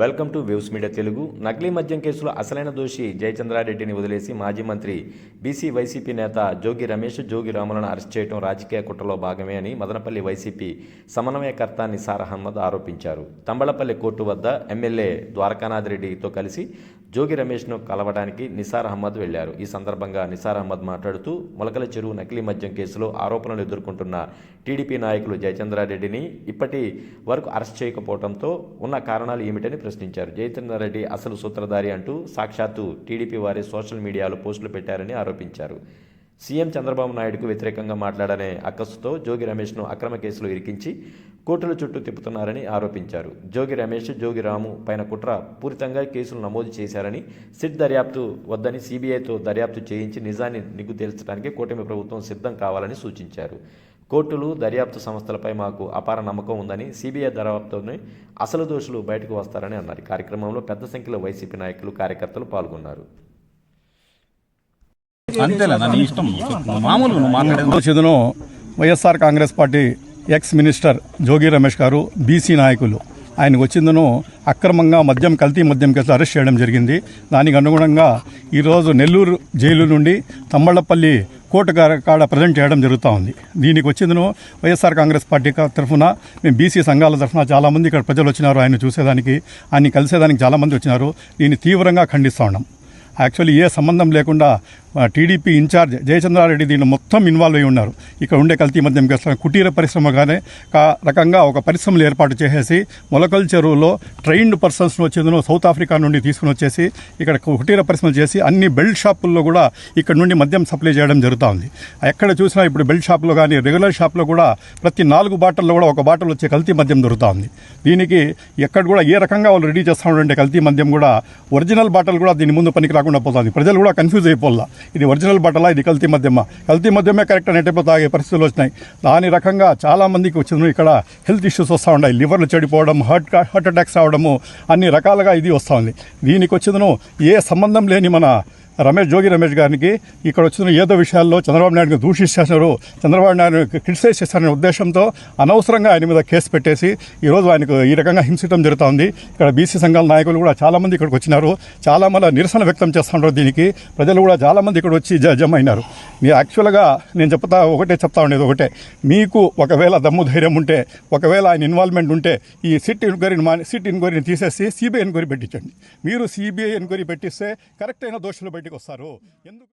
Welcome to views media Telugu. నకిలీ మద్యం కేసులో అసలైన దోషి జయచంద్రారెడ్డిని వదిలేసి మాజీ మంత్రి బీసీ వైసీపీ నేత జోగి రమేష్ జోగి రాములను అరెస్ట్ చేయడం రాజకీయ కుట్రలో భాగమే అని మదనపల్లి వైసీపీ సమన్వయకర్త నిసార్ అహ్మద్ ఆరోపించారు. తంబళపల్లి కోర్టు వద్ద ఎమ్మెల్యే ద్వారకానాథ్ రెడ్డితో కలిసి జోగి రమేష్ను కలవడానికి నిసార్ అహ్మద్ వెళ్ళారు ఈ సందర్భంగా నిసార్ అహ్మద్ మాట్లాడుతూ మొలకల చెరువు నకిలీ మద్యం కేసులో ఆరోపణలు ఎదుర్కొంటున్న టీడీపీ నాయకులు జయచంద్రారెడ్డిని ఇప్పటి వరకు అరెస్ట్ చేయకపోవడంతో ఉన్న కారణాలు ఏమిటని ప్రశ్నించారు. జయచంద్రారెడ్డి అసలు సూత్రధారి అంటూ సాక్షాత్తు టీడీపీ వారే సోషల్ మీడియాలో పోస్టులు పెట్టారని ఆరోపించారు. సీఎం చంద్రబాబు నాయుడుకు వ్యతిరేకంగా మాట్లాడనే అక్కసుతో జోగి రమేష్ను అక్రమ కేసులో ఇరికించి కోర్టుల చుట్టూ తిప్పుతున్నారని ఆరోపించారు. జోగి రమేష్ జోగి రాము పైన కుట్ర పూరితంగా కేసులు నమోదు చేశారని సిట్ దర్యాప్తు వద్దని సీబీఐతో దర్యాప్తు చేయించి నిజాన్ని నిగ్గు తేల్చడానికి కూటమి ప్రభుత్వం సిద్ధం కావాలని సూచించారు. కోర్టులు దర్యాప్తు సంస్థలపై మాకు అపార నమ్మకం ఉందని సిబిఐ దర్యాప్తుని అసలు దోషులు బయటకు వస్తారని అన్నారు. కార్యక్రమంలో పెద్ద సంఖ్యలో వైసీపీ నాయకులు కార్యకర్తలు పాల్గొన్నారు. అంతేలేనా నీ ఇష్టం. మామూలుగా నువ్వు మాట్లాడేది చెందును YSR Congress party ex minister Jogi Ramesh garu BC నాయకులు. ఆయనకు వచ్చిందను అక్రమంగా మద్యం కల్తీ మద్యం కేసు అరెస్ట్ చేయడం జరిగింది. దానికి అనుగుణంగా ఈరోజు నెల్లూరు జైలు నుండి తమ్మళ్ళపల్లి కోర్టు కాడ ప్రజెంట్ చేయడం జరుగుతూ ఉంది. దీనికి వచ్చిందను వైఎస్ఆర్ కాంగ్రెస్ పార్టీ తరఫున. మేము బీసీ సంఘాల తరఫున చాలామంది ఇక్కడ ప్రజలు వచ్చినారు. ఆయన చూసేదానికి ఆయన కలిసేదానికి చాలామంది వచ్చినారు. దీన్ని తీవ్రంగా ఖండిస్తూ ఉన్నాం. యాక్చువల్లీ ఏ సంబంధం లేకుండా టీడీపీ ఇన్ఛార్జ్ జయచంద్రారెడ్డి దీనిలో మొత్తం ఇన్వాల్వ్ అయి ఉన్నారు. ఇక్కడ ఉండే కల్తీ మద్యం కేసులో కుటీర పరిశ్రమగానే కా రకంగా ఒక పరిశ్రమలు ఏర్పాటు చేసేసి మొలకల్ చెరువులో ట్రైన్డ్ పర్సన్స్ను వచ్చేందుకు సౌత్ ఆఫ్రికా నుండి తీసుకుని వచ్చేసి ఇక్కడ కుటీర పరిశ్రమలు చేసి అన్ని బెల్ట్ షాపుల్లో కూడా ఇక్కడ నుండి మద్యం సప్లై చేయడం జరుగుతూ ఉంది. ఎక్కడ చూసినా ఇప్పుడు బెల్ట్ షాప్లో కానీ రెగ్యులర్ షాప్లో కూడా ప్రతి నాలుగు బాటల్లో కూడా ఒక బాటలు వచ్చే కల్తీ మద్యం దొరుకుతూ ఉంది. దీనికి ఎక్కడ కూడా ఏ రకంగా వాళ్ళు రెడీ చేస్తూ ఉండే కల్తీ మద్యం కూడా ఒరిజినల్ బాటలు కూడా దీని ముందు పనికి రాకుండా పోతుంది. ప్రజలు కూడా కన్ఫ్యూజ్ అయిపోల్లా. ఇది ఒరిజినల్ బట్టలా ఇది కల్తీ మద్యమా? కల్తీ మద్యమే కరెక్ట్ అనేటప్పుడు తాగే పరిస్థితులు వచ్చినాయి. దాని రకంగా చాలామందికి వచ్చిన ఇక్కడ హెల్త్ ఇష్యూస్ వస్తూ ఉన్నాయి. లివర్లు చెడిపోవడం హార్ట్ హార్ట్ అటాక్స్ రావడము అన్ని రకాలుగా ఇది వస్తూ ఉంది. దీనికి వచ్చిందను ఏ సంబంధం లేని మన రమేష్ జోగి రమేష్ గారికి ఇక్కడ వచ్చిన ఏదో విషయాల్లో చంద్రబాబు నాయుడుని దూషిస్తారు చంద్రబాబు నాయుడు క్రిటిసైజ్ చేస్తారనే ఉద్దేశంతో అనవసరంగా ఆయన మీద కేసు పెట్టేసి ఈరోజు ఆయనకు ఈ రకంగా హింసించడం జరుగుతోంది ఇక్కడ బీసీ సంఘాల నాయకులు కూడా చాలామంది ఇక్కడికి వచ్చినారు. చాలామంది నిరసన వ్యక్తం చేస్తున్నారు దీనికి. ప్రజలు కూడా చాలామంది ఇక్కడ వచ్చి జ- జమ అయినారు మీ యాక్చువల్గా నేను చెప్తా ఒకటే చెప్తా ఉండేది ఒకటే. మీకు ఒకవేళ దమ్ము ధైర్యం ఉంటే ఒకవేళ ఆయన ఇన్వాల్వ్మెంట్ ఉంటే ఈ సిట్ ఎంక్వైరీని మా సిట్ ఎంక్వైరీని తీసేసి సిబిఐ ఎంక్వైరీ పెట్టించండి. మీరు సిబిఐ ఎంక్వైరీ పెట్టిస్తే కరెక్ట్ అయిన దోషులు బయటకు వస్తారు ఎందుకు